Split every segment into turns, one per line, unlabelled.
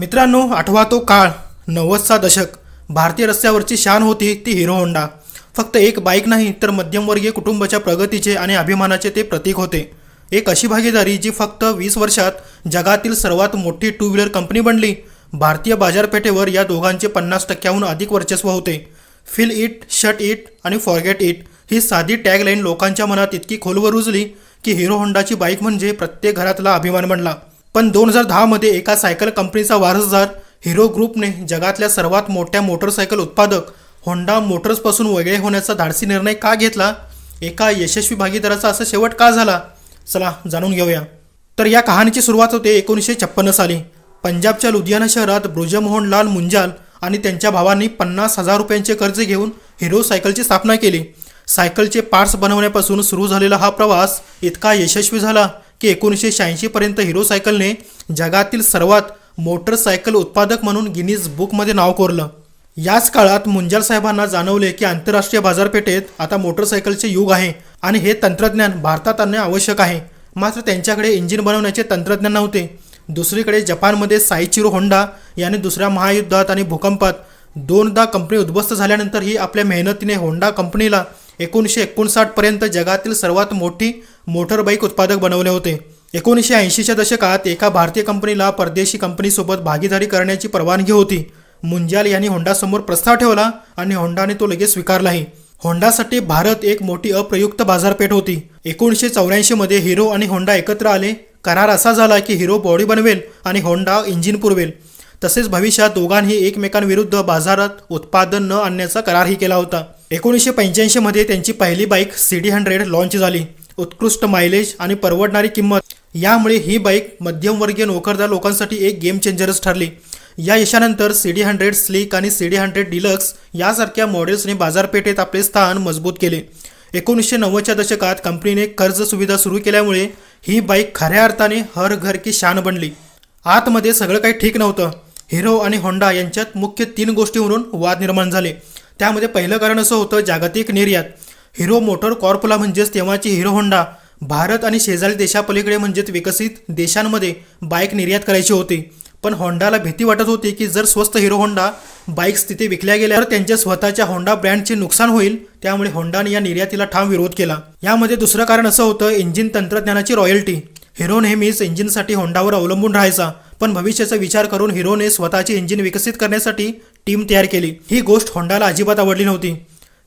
मित्रांनो आठवा तो काळ नव्वदचा दशक. भारतीय रस्त्यावरची शान होती ती हिरो होंडा. फक्त एक बाईक नाही तर मध्यमवर्गीय कुटुंबाच्या प्रगतीचे आणि अभिमानाचे ते प्रतीक होते. एक अशी भागीदारी जी फक्त वीस वर्षात जगातील सर्वात मोठी टू व्हीलर कंपनी बनली. भारतीय बाजारपेठेवर या दोघांचे पन्नास टक्क्याहून अधिक वर्चस्व होते. फिल इट शट इट आणि फॉरगेट इट ही साधी टॅगलाईन लोकांच्या मनात इतकी खोलवर रुजली की हिरो होंडाची बाईक म्हणजे प्रत्येक घरातला अभिमान बनला. पण दोन हजार दहामध्ये एका सायकल कंपनीचा वारसदार हिरो ग्रुपने जगातल्या सर्वात मोठ्या मोटरसायकल उत्पादक होंडा मोटर्सपासून वेगळे होण्याचा धाडसी निर्णय का घेतला? एका यशस्वी भागीदाराचा असा शेवट का झाला? चला जाणून घेऊया. तर या कहाणीची सुरुवात होते एकोणीसशे छप्पन्न साली. पंजाबच्या लुधियाना शहरात ब्रुजमोहन लाल मुंजाल आणि त्यांच्या भावांनी पन्नास हजार रुपयांचे कर्ज घेऊन हिरो सायकलची स्थापना केली. सायकलचे पार्ट्स बनवण्यापासून सुरू झालेला हा प्रवास इतका यशस्वी झाला की एकोणीसशे शहाऐंशीपर्यंत हिरो सायकलने जगातील सर्वात मोटरसायकल उत्पादक म्हणून गिनीज बुकमध्ये नाव कोरलं. याच काळात मुंजाल साहेबांना जाणवले की आंतरराष्ट्रीय बाजारपेठेत आता मोटरसायकलचे युग आहे आणि हे तंत्रज्ञान भारतात आणणे आवश्यक आहे. मात्र त्यांच्याकडे इंजिन बनवण्याचे तंत्रज्ञान नव्हते. दुसरीकडे जपानमध्ये साईचिरो होंडा याने दुसऱ्या महायुद्धात आणि भूकंपात दोनदा कंपनी उद्ध्वस्त झाल्यानंतरही आपल्या मेहनतीने होंडा कंपनीला एकोणीसशे एकोणसाठपर्यंत जगातील सर्वात मोठी मोटर बाईक उत्पादक बनवले होते. एकोणीसशे ऐंशीच्या दशकात एका भारतीय कंपनीला परदेशी कंपनीसोबत भागीदारी करण्याची परवानगी होती. मुंजाल यांनी होंडासमोर प्रस्ताव ठेवला आणि होंडाने तो लगेच स्वीकारलाही. होंडासाठी भारत एक मोठी अप्रयुक्त बाजारपेठ होती. एकोणीसशे चौऱ्याऐंशीमध्ये हिरो आणि होंडा एकत्र आले. करार असा झाला की हिरो बॉडी बनवेल आणि होंडा इंजिन पुरवेल. तसेच भविष्यात दोघांनी एकमेकांविरुद्ध बाजारात उत्पादन न आणण्याचा करारही केला होता. एकोणीसशे पंच्याऐंशीमध्ये त्यांची पहिली bike C D hundred launch झाली. उत्कृष्ट मायलेज आणि परवडणारी किंमत. यामुळे ही बाईक मध्यमवर्गीय नोकरदार लोकांसाठी एक गेम चेंजरच ठरली. या यशानंतर सी डी हंड्रेड स्लीक आणि सी डी हंड्रेड डिलक्स यासारख्या मॉडेल्सने बाजारपेठेत आपले स्थान मजबूत केले. एकोणीसशे नव्वदच्या दशकात कंपनीने कर्ज सुविधा सुरू केल्यामुळे ही बाईक खऱ्या अर्थाने हर घर की शान बनली. आतमध्ये सगळं काही ठीक नव्हतं. हिरो आणि होंडा यांच्यात मुख्य तीन गोष्टीवरून वाद निर्माण झाले. त्यामध्ये पहिलं कारण असं होतं जागतिक निर्यात. हिरो मोटर कॉर्पला म्हणजेच तेव्हाची हिरो होंडा. भारत आणि शेजारी देशापलीकडे म्हणजेच विकसित देशांमध्ये बाईक निर्यात करायची होती. पण होंडाला भीती वाटत होती की जर स्वस्त हिरो होंडा बाईक्स तिथे विकल्या गेल्या तर त्यांच्या स्वतःच्या होंडा ब्रँडचे नुकसान होईल. त्यामुळे होंडाने या निर्यातीला ठाम विरोध केला. यामध्ये दुसरं कारण असं होतं इंजिन तंत्रज्ञानाची रॉयल्टी. हिरो नेहमीच इंजिनसाठी होंडावर अवलंबून राहायचा. पण भविष्याचा विचार करून हिरोने स्वतःचे इंजिन विकसित करण्यासाठी टीम तयार केली. ही गोष्ट होंडाला अजिबात आवडली नव्हती.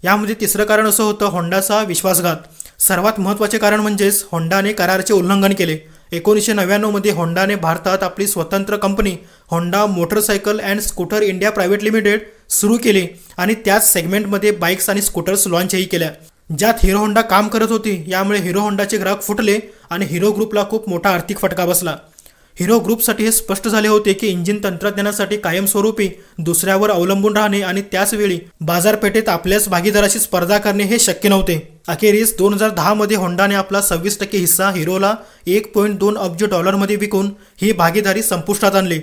यामध्ये तिसरं कारण असं होतं होंडाचा विश्वासघात. सर्वात महत्त्वाचे कारण म्हणजेच होंडाने कराराचे उल्लंघन केले. एकोणीसशे नव्याण्णवमध्ये होंडाने भारतात आपली स्वतंत्र company Honda motorcycle and scooter India private limited सुरू केली आणि त्याच सेगमेंटमध्ये बाईक्स आणि स्कूटर्स लॉन्चही केल्या. ज्यात हिरो होंडा काम करत होती यामुळे हिरो होंडाचे ग्राहक फुटले आणि हिरो ग्रुपला खूप मोठा आर्थिक फटका बसला. हिरो ग्रुपसाठी हे स्पष्ट झाले होते की इंजिन तंत्रज्ञानासाठी कायमस्वरूपी दुसऱ्यावर अवलंबून राहणे आणि त्याचवेळी बाजारपेठेत आपल्याच भागीदाराशी स्पर्धा करणे हे शक्य नव्हते. अखेरीस दोन हजार दहामध्ये होंडाने आपला सव्वीस टक्के हिस्सा हिरोला एक पॉईंट दोन अब्ज डॉलरमध्ये विकून ही भागीदारी संपुष्टात आणली.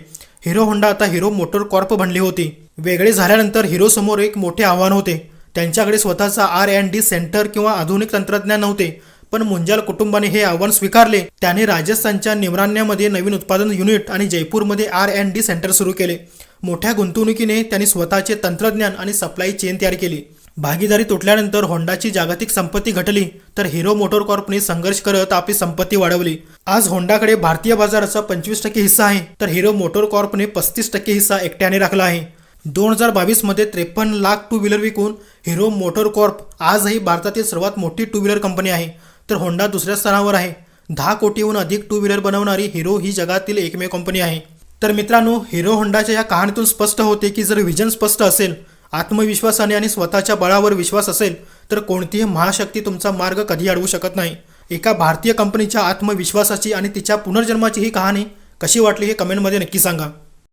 हिरो होंडा आता हिरो मोटर कॉर्प बनली होती. वेगळे झाल्यानंतर हिरोसमोर एक मोठे आव्हान होते. त्यांच्याकडे स्वतःचा आर अँड डी सेंटर किंवा आधुनिक तंत्रज्ञान नव्हते. पण मुंजाल कुटुंबाने हे आव्हान स्वीकारले. त्याने राजस्थानच्या निमरान्यामध्ये नवीन उत्पादन युनिट आणि जयपूरमध्ये आर अँड डी सेंटर सुरू केले. मोठ्या गुंतवणुकीने त्यांनी स्वतःचे तंत्रज्ञान आणि सप्लाय चेन तयार केली. भागीदारी तुटल्यानंतर होंडाची जागतिक संपत्ती घटली तर हिरो मोटर कॉर्पने संघर्ष करत आपली संपत्ती वाढवली. आज होंडाकडे भारतीय बाजाराचा पंचवीस टक्के हिस्सा आहे तर हिरो मोटर कॉर्पने पस्तीस टक्के हिस्सा एकट्याने राखला आहे. दोन हजार बावीसमध्ये त्रेपन्न लाख टू व्हीलर विकून हिरो मोटर कॉर्प आजही भारतातील सर्वात मोठी टू व्हीलर कंपनी आहे. तर होंडा दुसऱ्या स्थानावर आहे. दहा कोटीहून अधिक टू व्हीलर बनवणारी हिरो ही जगातील एकमेव कंपनी आहे. तर मित्रांनो हिरो होंडाच्या या कहाणीतून स्पष्ट होते की जर व्हिजन स्पष्ट असेल आत्मविश्वासाने आणि स्वतःच्या बळावर विश्वास असेल तर कोणतीही महाशक्ती तुमचा मार्ग कधी अडवू शकत नाही. एका भारतीय कंपनीच्या आत्मविश्वासाची आणि तिच्या पुनर्जन्माची ही कहाणी कशी वाटली हे कमेंटमध्ये नक्की सांगा.